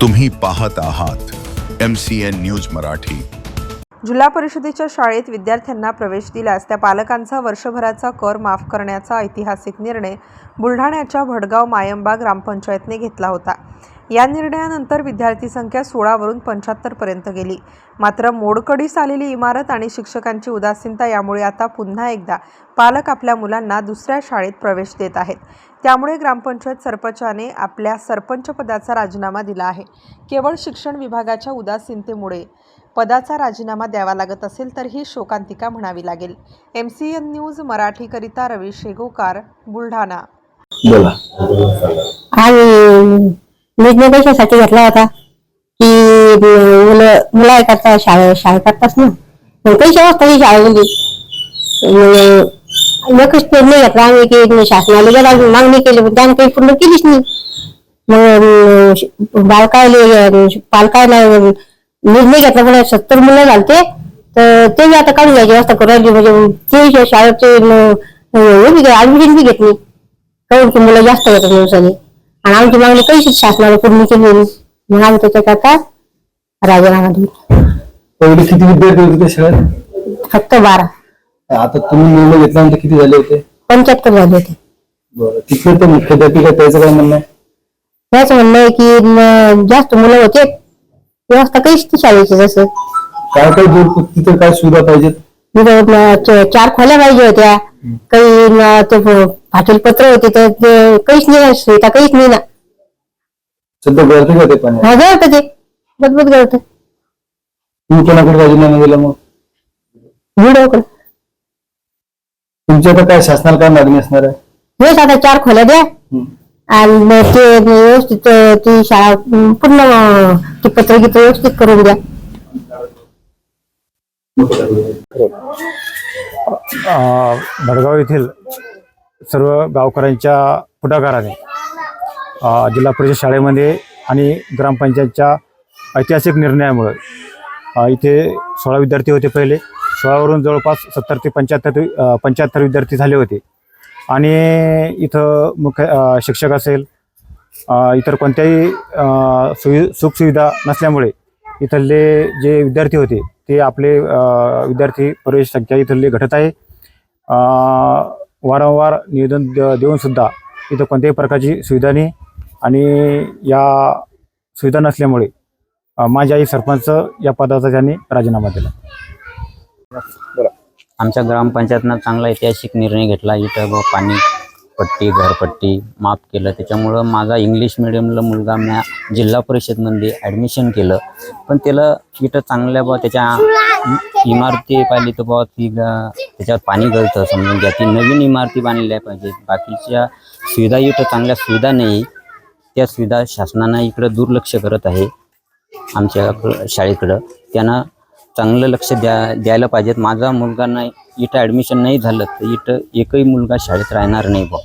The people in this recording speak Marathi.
तुम्ही पाहत आहात M C N news Marathi. जिल्हा परिषदेच्या शाळेत विद्यार्थ्यांना प्रवेश दिल्यास त्या पालकांचा वर्षभराचा कर माफ करण्याचा ऐतिहासिक निर्णय बुलढाण्याच्या भडगाव मायंबा ग्रामपंचायतने घेतला होता. या निर्णयानंतर विद्यार्थी संख्या सोळावरून पंच्याहत्तरपर्यंत गेली. मात्र मोडकडीस आलेली इमारत आणि शिक्षकांची उदासीनता यामुळे आता पुन्हा एकदा पालक आपल्या मुलांना दुसऱ्या शाळेत प्रवेश देत आहेत. त्यामुळे ग्रामपंचायत सरपंचाने आपल्या सरपंच पदाचा राजीनामा दिला आहे. केवळ शिक्षण विभागाच्या उदासीनतेमुळे पदाचा राजीनामा द्यावा लागत असेल तर ही शोकांतिका म्हणावी लागेल. एम सी एन न्यूज मराठीकरिता रवी शेगोकार बुलढाणा. निर्णय कशासाठी घेतला होता की मुलं मुलं करता शाळे शाळेत करताच ना पैसे वाजता शाळेमध्ये एकच निर्णय घेतला आम्ही की शासनाला गेला मागणी केली पण त्याने काही पूर्ण केलीच नाही. मग बालकायले पालकायला निर्णय घेतला पण सत्तर मुलं झालते. तर ते आता काढून घ्यायची व्यवस्था करू राहिली म्हणजे ते शाळेचे ऍडमिशन बी घेत नाही. काहून की मुलं जास्त होतात दिवसाने आणि आमची मागणी कशीच शासनाने पूर्ण केली नाही. मग आम्ही त्याच्यात आता राजीनामा दिला किती विद्यार्थी होते शाळेत? फक्त बारा. आता तुम्ही निर्णय घेतल्यानंतर किती झाले होते? पंच्याहत्तर झाले होते. बरं तिथले तर मुख्याध्यापिका त्याचं काय म्हणणं आहे? त्याच म्हणणं आहे की जास्त मुलं होते. व्यवस्था काहीच नाही शाळेची जसं. काय काय दूर तिथे काय सुविधा पाहिजेत? तिथं म, च- चार खोल्या पाहिजे होत्या. काही न, ते फाटेल पत्र होते तर ते काहीच नाही सुविधा काहीच नाही ना. सध्या गळते का ते पाणी? हा गळत ते. बदबद गळत. तुम्ही कोणाकडे राजीनामा दिला मग? व्हिडिओकडे तुमची आता काय शासनाला काय मागणी असणार आहे? हेच आता चार खोल्या द्या. आणि मग ते व्यवस्थित ती शाळा पूर्ण ते पत्र गीत व्यवस्थित करून द्या. अ, भडगाव येथील सर्व गावकऱ्यांच्या पुढाकाराने अ, जिल्हा परिषद शाळेमध्ये आणि ग्रामपंचायतच्या ऐतिहासिक निर्णयामुळे अ, इथे सोळा विद्यार्थी होते पहिले. सोळावरून जवळपास सत्तर ते पंच्याहत्तर पंच्याहत्तर विद्यार्थी झाले होते. आणि इथं मुख्य शिक्षक असेल इतर कोणत्याही सुवि सुखसुविधा नसल्यामुळे इथले जे विद्यार्थी होते ते आपले विद्यार्थी प्रवेश संख्या इथले घटत आहे. वारंवार निवेदन द- देऊनसुद्धा इथं कोणत्याही प्रकारची सुविधा नाही. आणि या सुविधा नसल्यामुळे माझी आई सरपंच या पदाचा त्यांनी राजीनामा दिला. आमच्या ग्रामपंचायतनं चांगला ऐतिहासिक निर्णय घेतला. इथं व पाणी पट्टी घरपट्टी माफ केलं. त्याच्यामुळं माझा इंग्लिश मिडियमला मुलगा म्या जिल्हा परिषदमध्ये ॲडमिशन केलं. पण त्याला इथं चांगल्या बा त्याच्या इमारती पाहिली तर बुवा ती त्याच्यावर त्याच्यात पाणी गळतं. समजून घ्या. ती नवीन इमारती बांधल्या पाहिजेत. बाकीच्या सुविधा इथं चांगल्या सुविधा नाही. त्या सुविधा शासनानं इकडं दुर्लक्ष करत आहे. आमच्या शाळेकडं. त्यानं चांगलं लक्ष द्या द्यायला पाहिजेत. माझा मुलगा नाही इथं ॲडमिशन नाही झालं तर इथं एकही मुलगा शाळेत राहणार नाही बा